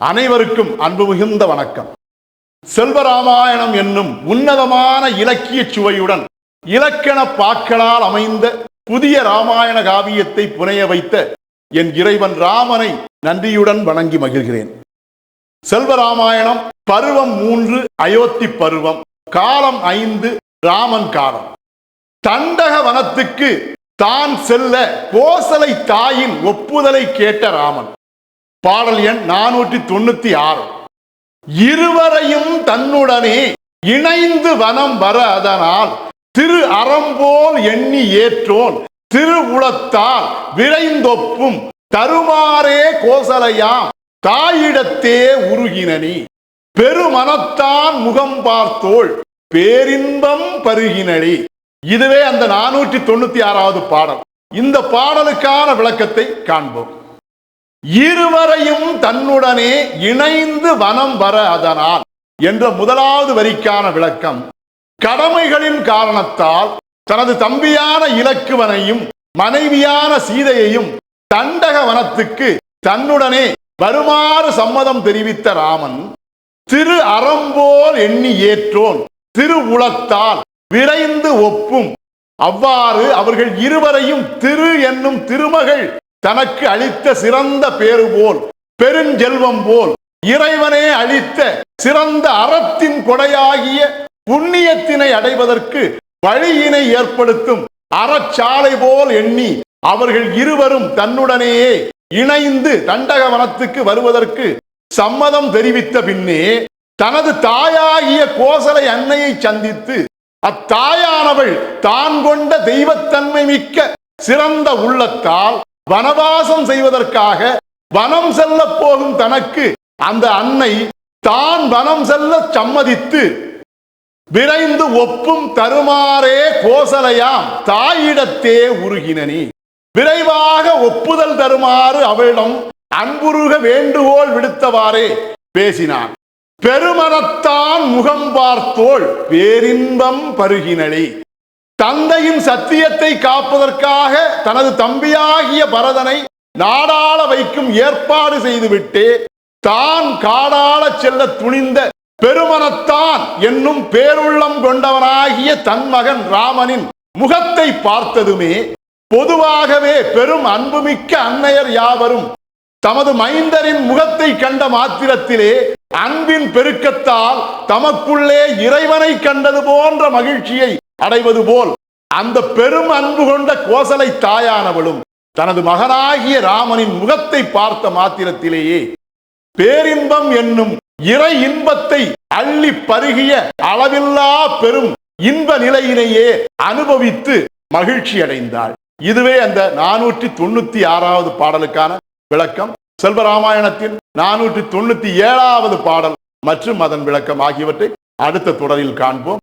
அனைவருக்கும் அன்பு மிகுந்த வணக்கம். செல்வராமாயணம் என்னும் உன்னதமான இலக்கிய சுவையுடன் இலக்கண பாக்களால் அமைந்த புதிய ராமாயண காவியத்தை புனைய வைத்த என் இறைவன் ராமனை நன்றியுடன் வணங்கி மகிழ்கிறேன். செல்வராமாயணம் பருவம் மூன்று அயோத்தி பருவம் காலம் ஐந்து ராமன் காலம். தண்டக வனத்துக்கு தான் செல்ல கோசலை தாயின் ஒப்புதலை கேட்ட ராமன். பாடல் எண் நானூற்றி தொண்ணூத்தி ஆறு. இருவரையும் தன்னுடனே இணைந்து வனம் வர அதனால் திரு அறம்போல் எண்ணி ஏற்றோன் திரு உளத்தால் விரைந்தொப்பும் தருமாறே கோசலையாம் தாயிடத்தே உருகினனி பெருமனத்தான் முகம் பார்த்தோள் பேரின்பம் பருகினடி இதுவே அந்த நானூற்றி தொண்ணூத்தி ஆறாவது பாடல். இந்த பாடலுக்கான விளக்கத்தை காண்போம். இருவரையும் தன்னுடனே இணைந்து வனம் வர அதனால் என்ற முதலாவது வரிக்கான விளக்கம். கடமைகளின் காரணத்தால் தனது தம்பியான இலக்குவனையும் மனைவியான சீதையையும் தண்டக வனத்துக்கு தன்னுடனே வருமாறு சம்மதம் தெரிவித்த ராமன் திரு அறம்போல் எண்ணி ஏற்றோன் திரு உளத்தால் விரைந்து ஒப்பும். அவ்வாறு அவர்கள் இருவரையும் திரு என்னும் திருமகள் தனக்கு அளித்த சிறந்த பேரு போல் பெருஞ்செல்வம் போல் இறைவனே அளித்த சிறந்த அறத்தின் கொடையாகிய புண்ணியத்தினை அடைவதற்கு வழியினை ஏற்படுத்தும் அறச்சாலை போல் எண்ணி அவர்கள் இருவரும் தன்னுடனேயே இணைந்து தண்டகவனத்துக்கு வருவதற்கு சம்மதம் தெரிவித்த பின்னே தனது தாயாகிய கோசலை அன்னையை சந்தித்து அத்தாயானவள் தான் கொண்ட தெய்வத்தன்மை மிக்க சிறந்த உள்ளத்தால் வனவாசம் செய்வதற்காக வனம் செல்ல போகும் தனக்கு அந்த அன்னை தான் வனம் செல்ல சம்மதித்து விரைந்து ஒப்பும் தருமாறே கோசலையாம் தாயிடத்தே உருகினனி. விரைவாக ஒப்புதல் தருமாறு அவளிடம் அன்புருக வேண்டுகோள் விடுத்தவாறே பேசினான். பெருமனத்தான் முகம் பார்த்தோள் பேரின்பம் பருகினளே. தந்தையின் சத்தியத்தை காப்பதற்காக தனது தம்பியாகிய பரதனை நாடாள வைக்கும் ஏற்பாடு செய்துவிட்டு தான் காடாள செல்ல துணிந்த பெருமனத்தான் என்னும் பேருள்ளம் கொண்டவனாகிய தன் மகன் ராமனின் முகத்தை பார்த்ததுமே பொதுவாகவே பெரும் அன்புமிக்க அன்னையர் யாவரும் தமது மைந்தரின் முகத்தை கண்ட மாத்திரத்திலே அன்பின் பெருக்கத்தால் தமக்குள்ளே இறைவனை கண்டது போன்ற மகிழ்ச்சியை அடைவது போல் அந்த பெரும் அன்பு கொண்ட கோசலை தாயானவளும் தனது மகனாகிய ராமனின் முகத்தை பார்த்த மாத்திரத்திலேயே பேரின்பம் என்னும் இறை இன்பத்தை அள்ளி பருகிய அளவில்லா பெரும் இன்ப நிலையினையே அனுபவித்து மகிழ்ச்சி அடைந்தாள். இதுவே அந்த நானூற்றி தொண்ணூத்தி ஆறாவது பாடலுக்கான விளக்கம். செல்வராமாயணத்தின் நானூற்றி தொண்ணூத்தி ஏழாவது பாடல் மற்றும் அதன் விளக்கம் ஆகியவற்றை அடுத்த தொடரில் காண்போம்.